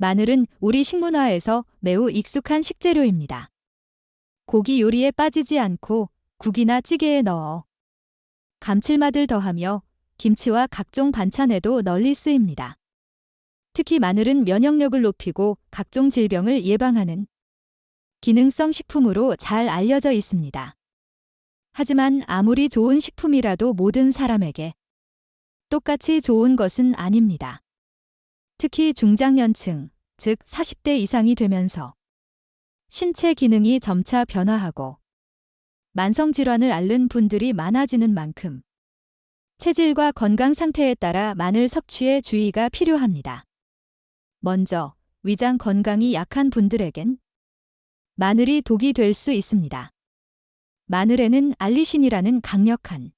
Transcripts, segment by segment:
마늘은 우리 식문화에서 매우 익숙한 식재료입니다. 고기 요리에 빠지지 않고 국이나 찌개에 넣어 감칠맛을 더하며 김치와 각종 반찬에도 널리 쓰입니다. 특히 마늘은 면역력을 높이고 각종 질병을 예방하는 기능성 식품으로 잘 알려져 있습니다. 하지만 아무리 좋은 식품이라도 모든 사람에게 똑같이 좋은 것은 아닙니다. 특히 중장년층, 즉 40대 이상이 되면서 신체 기능이 점차 변화하고 만성 질환을 앓는 분들이 많아지는 만큼 체질과 건강 상태에 따라 마늘 섭취에 주의가 필요합니다. 먼저 위장 건강이 약한 분들에겐 마늘이 독이 될 수 있습니다. 마늘에는 알리신이라는 강력한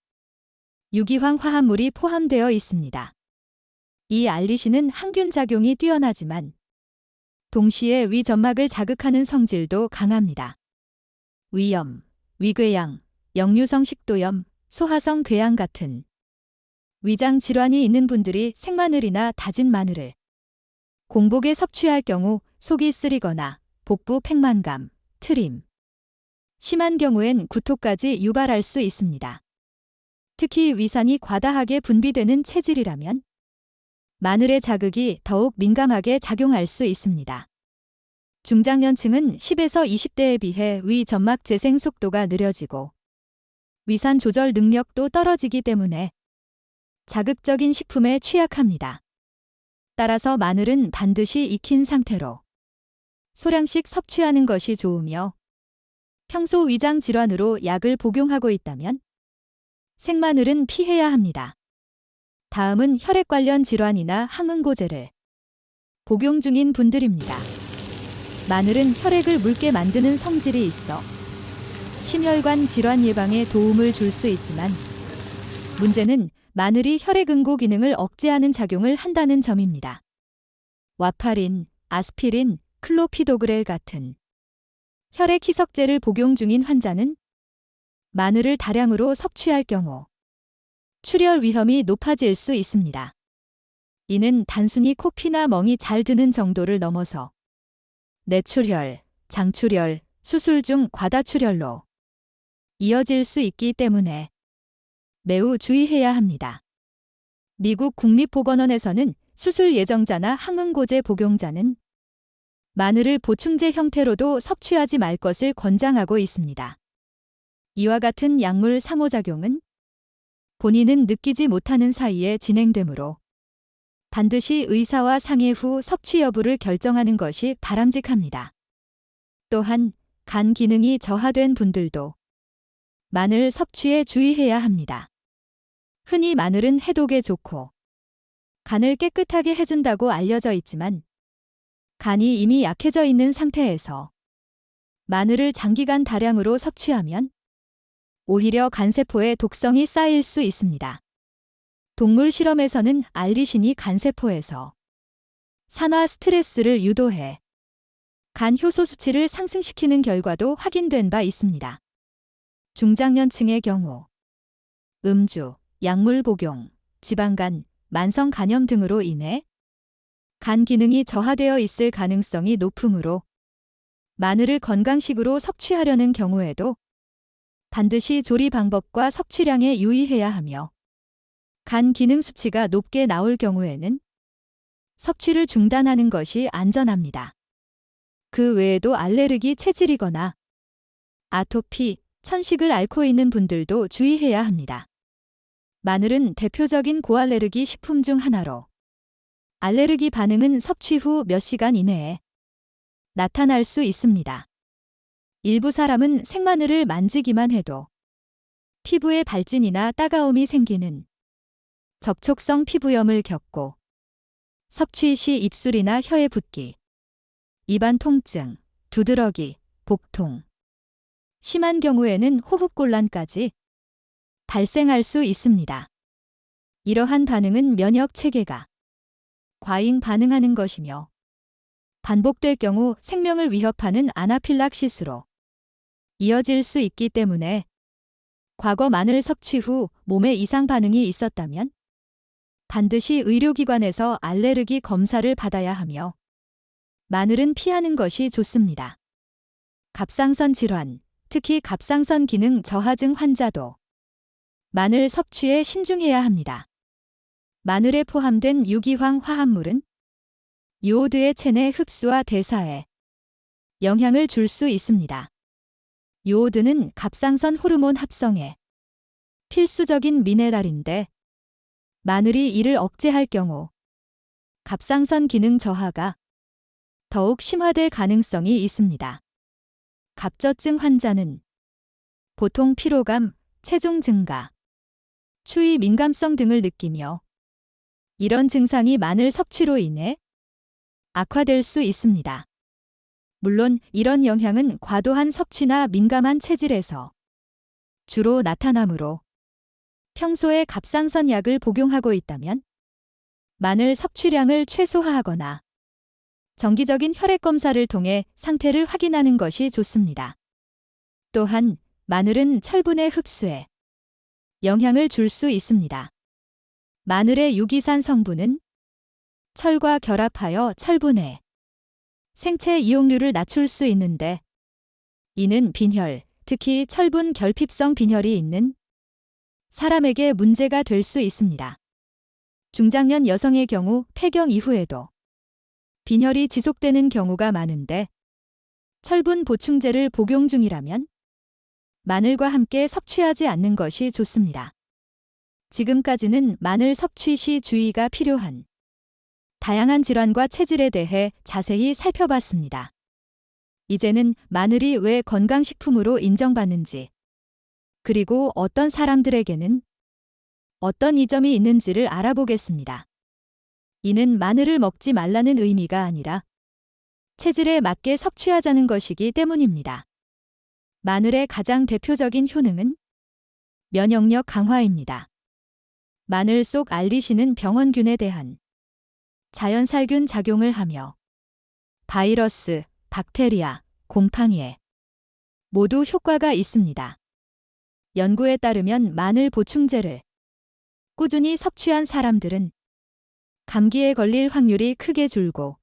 유기황 화합물이 포함되어 있습니다. 이 알리신은 항균 작용이 뛰어나지만 동시에 위 점막을 자극하는 성질도 강합니다. 위염, 위궤양, 역류성 식도염, 소화성 궤양 같은 위장 질환이 있는 분들이 생마늘이나 다진 마늘을 공복에 섭취할 경우 속이 쓰리거나 복부 팽만감, 트림, 심한 경우엔 구토까지 유발할 수 있습니다. 특히 위산이 과다하게 분비되는 체질이라면 마늘의 자극이 더욱 민감하게 작용할 수 있습니다. 중장년층은 10에서 20대에 비해 위 점막 재생 속도가 느려지고 위산 조절 능력도 떨어지기 때문에 자극적인 식품에 취약합니다. 따라서 마늘은 반드시 익힌 상태로 소량씩 섭취하는 것이 좋으며 평소 위장 질환으로 약을 복용하고 있다면 생마늘은 피해야 합니다. 다음은 혈액 관련 질환이나 항응고제를 복용 중인 분들입니다. 마늘은 혈액을 묽게 만드는 성질이 있어 심혈관 질환 예방에 도움을 줄 수 있지만 문제는 마늘이 혈액 응고 기능을 억제하는 작용을 한다는 점입니다. 와파린, 아스피린, 클로피도그렐 같은 혈액 희석제를 복용 중인 환자는 마늘을 다량으로 섭취할 경우 출혈 위험이 높아질 수 있습니다. 이는 단순히 코피나 멍이 잘 드는 정도를 넘어서 뇌출혈, 장출혈, 수술 중 과다출혈로 이어질 수 있기 때문에 매우 주의해야 합니다. 미국 국립보건원에서는 수술 예정자나 항응고제 복용자는 마늘을 보충제 형태로도 섭취하지 말 것을 권장하고 있습니다. 이와 같은 약물 상호작용은 본인은 느끼지 못하는 사이에 진행되므로 반드시 의사와 상의 후 섭취 여부를 결정하는 것이 바람직합니다. 또한 간 기능이 저하된 분들도 마늘 섭취에 주의해야 합니다. 흔히 마늘은 해독에 좋고 간을 깨끗하게 해준다고 알려져 있지만 간이 이미 약해져 있는 상태에서 마늘을 장기간 다량으로 섭취하면 오히려 간세포에 독성이 쌓일 수 있습니다. 동물 실험에서는 알리신이 간세포에서 산화 스트레스를 유도해 간 효소 수치를 상승시키는 결과도 확인된 바 있습니다. 중장년층의 경우 음주, 약물 복용, 지방간, 만성 간염 등으로 인해 간 기능이 저하되어 있을 가능성이 높으므로 마늘을 건강식으로 섭취하려는 경우에도 반드시 조리 방법과 섭취량에 유의해야 하며 간 기능 수치가 높게 나올 경우에는 섭취를 중단하는 것이 안전합니다. 그 외에도 알레르기 체질이거나 아토피, 천식을 앓고 있는 분들도 주의해야 합니다. 마늘은 대표적인 고알레르기 식품 중 하나로 알레르기 반응은 섭취 후 몇 시간 이내에 나타날 수 있습니다. 일부 사람은 생마늘을 만지기만 해도 피부에 발진이나 따가움이 생기는 접촉성 피부염을 겪고 섭취 시 입술이나 혀에 붓기, 입안 통증, 두드러기, 복통, 심한 경우에는 호흡곤란까지 발생할 수 있습니다. 이러한 반응은 면역 체계가 과잉 반응하는 것이며 반복될 경우 생명을 위협하는 아나필락시스로 이어질 수 있기 때문에 과거 마늘 섭취 후 몸에 이상 반응이 있었다면 반드시 의료기관에서 알레르기 검사를 받아야 하며 마늘은 피하는 것이 좋습니다. 갑상선 질환, 특히 갑상선 기능 저하증 환자도 마늘 섭취에 신중해야 합니다. 마늘에 포함된 유기황 화합물은 요오드의 체내 흡수와 대사에 영향을 줄 수 있습니다. 요오드는 갑상선 호르몬 합성에 필수적인 미네랄인데 마늘이 이를 억제할 경우 갑상선 기능 저하가 더욱 심화될 가능성이 있습니다. 갑저증 환자는 보통 피로감, 체중 증가, 추위 민감성 등을 느끼며 이런 증상이 마늘 섭취로 인해 악화될 수 있습니다. 물론 이런 영향은 과도한 섭취나 민감한 체질에서 주로 나타나므로 평소에 갑상선 약을 복용하고 있다면 마늘 섭취량을 최소화하거나 정기적인 혈액 검사를 통해 상태를 확인하는 것이 좋습니다. 또한 마늘은 철분의 흡수에 영향을 줄 수 있습니다. 마늘의 유기산 성분은 철과 결합하여 철분에 생체 이용률을 낮출 수 있는데 이는 빈혈, 특히 철분 결핍성 빈혈이 있는 사람에게 문제가 될 수 있습니다. 중장년 여성의 경우 폐경 이후에도 빈혈이 지속되는 경우가 많은데 철분 보충제를 복용 중이라면 마늘과 함께 섭취하지 않는 것이 좋습니다. 지금까지는 마늘 섭취 시 주의가 필요한 다양한 질환과 체질에 대해 자세히 살펴봤습니다. 이제는 마늘이 왜 건강식품으로 인정받는지, 그리고 어떤 사람들에게는 어떤 이점이 있는지를 알아보겠습니다. 이는 마늘을 먹지 말라는 의미가 아니라 체질에 맞게 섭취하자는 것이기 때문입니다. 마늘의 가장 대표적인 효능은 면역력 강화입니다. 마늘 속 알리신은 병원균에 대한 자연살균 작용을 하며 바이러스, 박테리아, 곰팡이에 모두 효과가 있습니다. 연구에 따르면 마늘 보충제를 꾸준히 섭취한 사람들은 감기에 걸릴 확률이 크게 줄고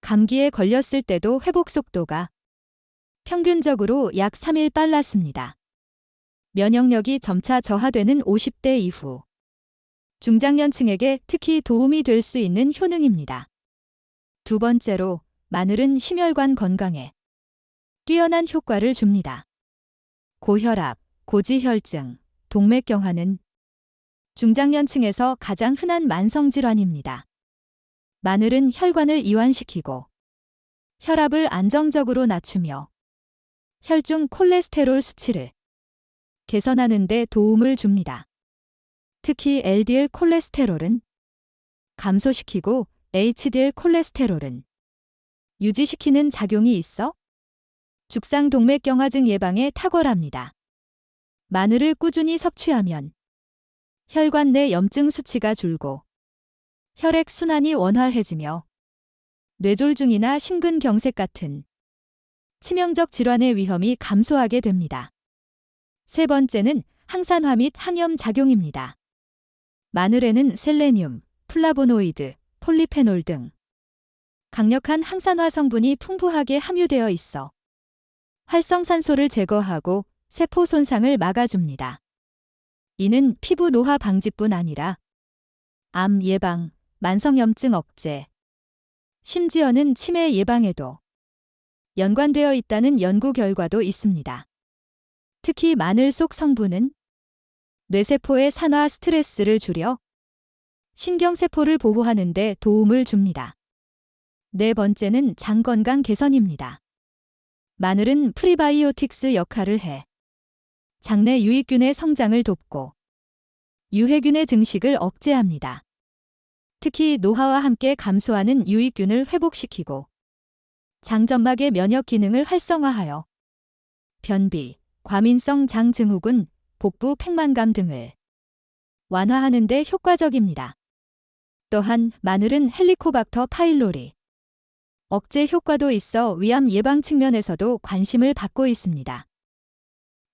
감기에 걸렸을 때도 회복 속도가 평균적으로 약 3일 빨랐습니다. 면역력이 점차 저하되는 50대 이후 중장년층에게 특히 도움이 될 수 있는 효능입니다. 두 번째로 마늘은 심혈관 건강에 뛰어난 효과를 줍니다. 고혈압, 고지혈증, 동맥경화는 중장년층에서 가장 흔한 만성질환입니다. 마늘은 혈관을 이완시키고 혈압을 안정적으로 낮추며 혈중 콜레스테롤 수치를 개선하는 데 도움을 줍니다. 특히 LDL 콜레스테롤은 감소시키고 HDL 콜레스테롤은 유지시키는 작용이 있어 죽상동맥경화증 예방에 탁월합니다. 마늘을 꾸준히 섭취하면 혈관 내 염증 수치가 줄고 혈액 순환이 원활해지며 뇌졸중이나 심근경색 같은 치명적 질환의 위험이 감소하게 됩니다. 세 번째는 항산화 및 항염 작용입니다. 마늘에는 셀레늄, 플라보노이드, 폴리페놀 등 강력한 항산화 성분이 풍부하게 함유되어 있어 활성산소를 제거하고 세포 손상을 막아줍니다. 이는 피부 노화 방지뿐 아니라 암 예방, 만성염증 억제, 심지어는 치매 예방에도 연관되어 있다는 연구 결과도 있습니다. 특히 마늘 속 성분은 뇌세포의 산화 스트레스를 줄여 신경세포를 보호하는 데 도움을 줍니다. 네 번째는 장 건강 개선입니다. 마늘은 프리바이오틱스 역할을 해 장내 유익균의 성장을 돕고 유해균의 증식을 억제합니다. 특히 노화와 함께 감소하는 유익균을 회복시키고 장점막의 면역 기능을 활성화하여 변비, 과민성 장 증후군, 복부 팽만감 등을 완화하는 데 효과적입니다. 또한 마늘은 헬리코박터 파일로리 억제 효과도 있어 위암 예방 측면에서도 관심을 받고 있습니다.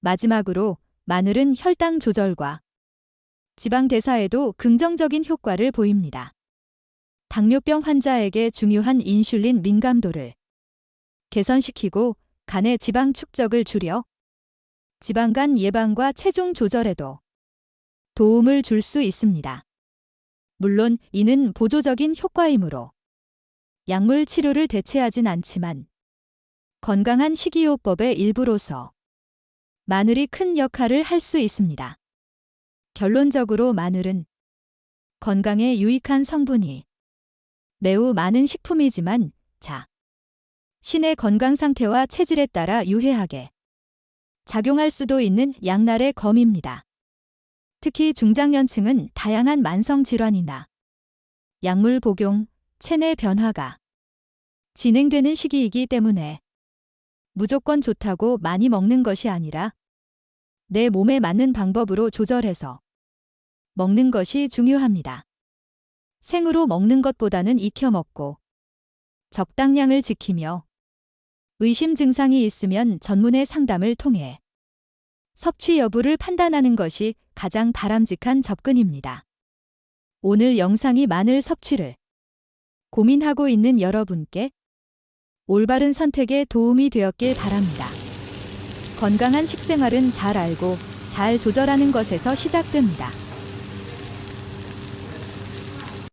마지막으로 마늘은 혈당 조절과 지방 대사에도 긍정적인 효과를 보입니다. 당뇨병 환자에게 중요한 인슐린 민감도를 개선시키고 간의 지방 축적을 줄여 지방간 예방과 체중 조절에도 도움을 줄 수 있습니다. 물론 이는 보조적인 효과이므로 약물 치료를 대체하진 않지만 건강한 식이요법의 일부로서 마늘이 큰 역할을 할 수 있습니다. 결론적으로 마늘은 건강에 유익한 성분이 매우 많은 식품이지만 자, 신의 건강 상태와 체질에 따라 유해하게 작용할 수도 있는 양날의 검입니다. 특히 중장년층은 다양한 만성 질환이나 약물 복용, 체내 변화가 진행되는 시기이기 때문에 무조건 좋다고 많이 먹는 것이 아니라 내 몸에 맞는 방법으로 조절해서 먹는 것이 중요합니다. 생으로 먹는 것보다는 익혀 먹고 적당량을 지키며 의심 증상이 있으면 전문의 상담을 통해 섭취 여부를 판단하는 것이 가장 바람직한 접근입니다. 오늘 영상이 마늘 섭취를 고민하고 있는 여러분께 올바른 선택에 도움이 되었길 바랍니다. 건강한 식생활은 잘 알고 잘 조절하는 것에서 시작됩니다.